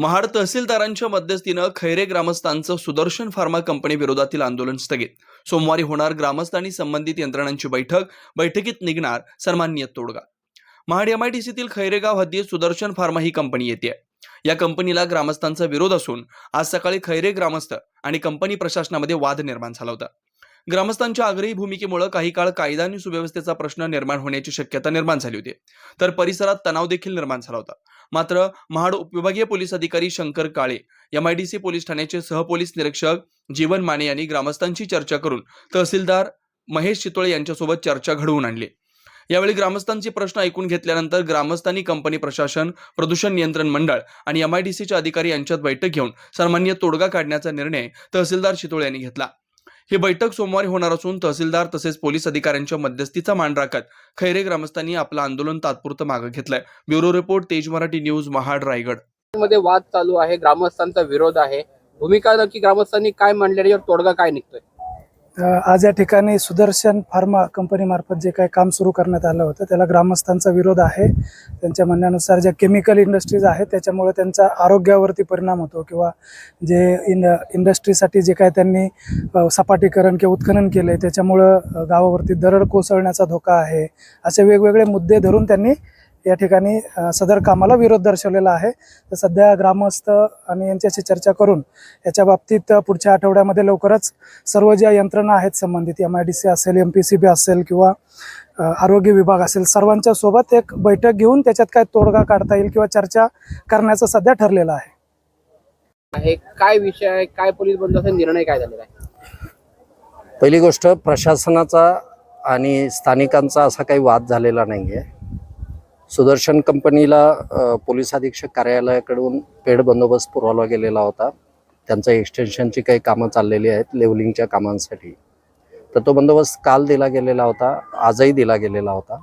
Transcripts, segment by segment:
महाड तहसीलदारांच्या मध्यस्थीनं खैरे ग्रामस्थांचं सुदर्शन फार्मा कंपनी विरोधातील आंदोलन स्थगित. सोमवारी होणार ग्रामस्थ आणि संबंधित यंत्रणांची बैठक. बैठकीत निघणार सन्माननीय तोडगा. महाड एमआयटीसीतील खैरेगाव हद्दीत सुदर्शन फार्मा ही कंपनी येते या कंपनीला ग्रामस्थांचा विरोध असून आज सकाळी खैरे ग्रामस्थ आणि कंपनी प्रशासनामध्ये वाद निर्माण झाला होता. ग्रामस्थांच्या आग्रही भूमिकेमुळे काही काळ कायदा आणि सुव्यवस्थेचा प्रश्न निर्माण होण्याची शक्यता निर्माण झाली होती. तर परिसरात तणाव देखील निर्माण झाला होता. मात्र महाड उपविभागीय पोलीस अधिकारी शंकर काळे एमआयडीसी पोलीस ठाण्याचे सहपोलीस निरीक्षक जीवन माने यांनी ग्रामस्थांची चर्चा करून तहसीलदार महेश चितोळे यांच्यासोबत चर्चा घडवून आणली. यावेळी ग्रामस्थांचे प्रश्न ऐकून घेतल्यानंतर ग्रामस्थांनी कंपनी प्रशासन प्रदूषण नियंत्रण मंडळ आणि एमआयडीसीच्या अधिकारी यांच्यात बैठक घेऊन सन्मान्य तोडगा काढण्याचा निर्णय तहसीलदार चितोळे यांनी घेतला. ही बैठक सोमवारी होणार असून तहसीलदार तसेच पोलीस अधिकाऱ्यांच्या मध्यस्थीचा मान राखत खैरे ग्रामस्थांनी आपलं आंदोलन तात्पुरतं मागे घेतलंय. ब्युरो रिपोर्ट तेज मराठी न्यूज महाड रायगड. मध्ये वाद चालू आहे ग्रामस्थांचा विरोध आहे. भूमिका नक्की ग्रामस्थांनी काय मांडली यावर तोडगा काय निघतोय? आज या ठिकाणी सुदर्शन फार्मा कंपनीमार्फत जे काही काम सुरू करण्यात आलं होतं त्याला ग्रामस्थांचा विरोध आहे. त्यांच्या म्हणण्यानुसार ज्या केमिकल इंडस्ट्रीज आहेत त्याच्यामुळे त्यांचा आरोग्यावरती परिणाम होतो किंवा जे इंड इंडस्ट्रीसाठी जे काय त्यांनी सपाटीकरण किंवा उत्खनन केलं आहे त्याच्यामुळं गावावरती दरड कोसळण्याचा धोका आहे. असे वेगवेगळे मुद्दे धरून त्यांनी या ठिकाणी सदर कामाला विरोध दर्शवलेला आहे. तर सध्या ग्रामस्थ आणि यांच्याशी चर्चा करून याच्या बाबतीत पुढच्या आठवड्यामध्ये लवकरच सर्व ज्या यंत्रणा आहेत संबंधित एम आय डी सी असेल एम पी सी बी असेल किंवा आरोग्य विभाग असेल सर्वांच्या सोबत एक बैठक घेऊन त्याच्यात काय तोडगा काढता येईल किंवा चर्चा करण्याचं सध्या ठरलेलं आहे. आहे. काय विषय आहे? काय पोलीस बंदोबस्त निर्णय काय झालेला आहे? पहिली गोष्ट प्रशासनाचा आणि स्थानिकांचा असा काही वाद झालेला नाही आहे सुदर्शन कंपनीला पोलीस अधीक्षक कार्यालयाकडून पेड बंदोबस्त पुरवला गेलेला होता. त्यांचं एक्सटेन्शनची काही कामं चाललेली आहेत लेवलिंगच्या कामांसाठी. तर तो बंदोबस्त काल दिला गेलेला होता आजही दिला गेलेला होता.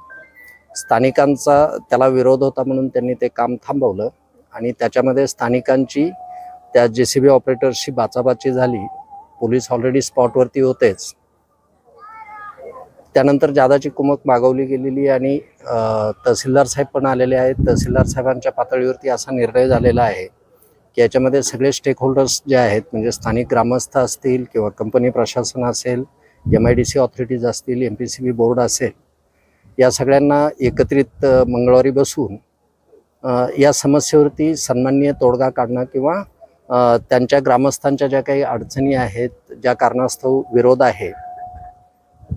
स्थानिकांचा त्याला विरोध होता म्हणून त्यांनी ते काम थांबवलं आणि त्याच्यामध्ये स्थानिकांची त्या जे सी बी ऑपरेटरशी बाचाबाची झाली. पोलीस ऑलरेडी स्पॉटवरती होतेच. त्यानंतर जादाची कुमक मागवली गेलेली आणि तहसीलदार साहेब पण आलेले आहेत. तहसीलदार साहेबांच्या पातळीवरती असा निर्णय झालेला आहे की याच्यामध्ये सगळे स्टेक होल्डर्स जे आहेत म्हणजे स्थानिक ग्रामस्थ असतील किंवा कंपनी प्रशासन असेल M I D C authorities असतील M P C B board असेल या सगळ्यांना एकत्रित मंगळवारी बसून या समस्येवरती सन्माननीय तोडगा काढणं किंवा त्यांच्या ग्रामस्थांच्या ज्या काही अडचणी आहेत ज्या कारणास्तव विरोध आहे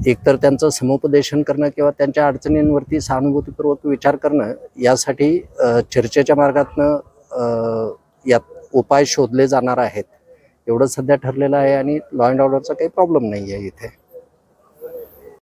एकतर त्यांचं समुपदेशन करणं किंवा त्यांच्या अडचणींवरती सहानुभूतीपूर्वक विचार करणं यासाठी चर्चेच्या मार्गातनं यात उपाय शोधले जाणार आहेत. एवढं सध्या ठरलेलं आहे आणि लॉ अँड ऑर्डरचा काही प्रॉब्लेम नाही आहे इथे.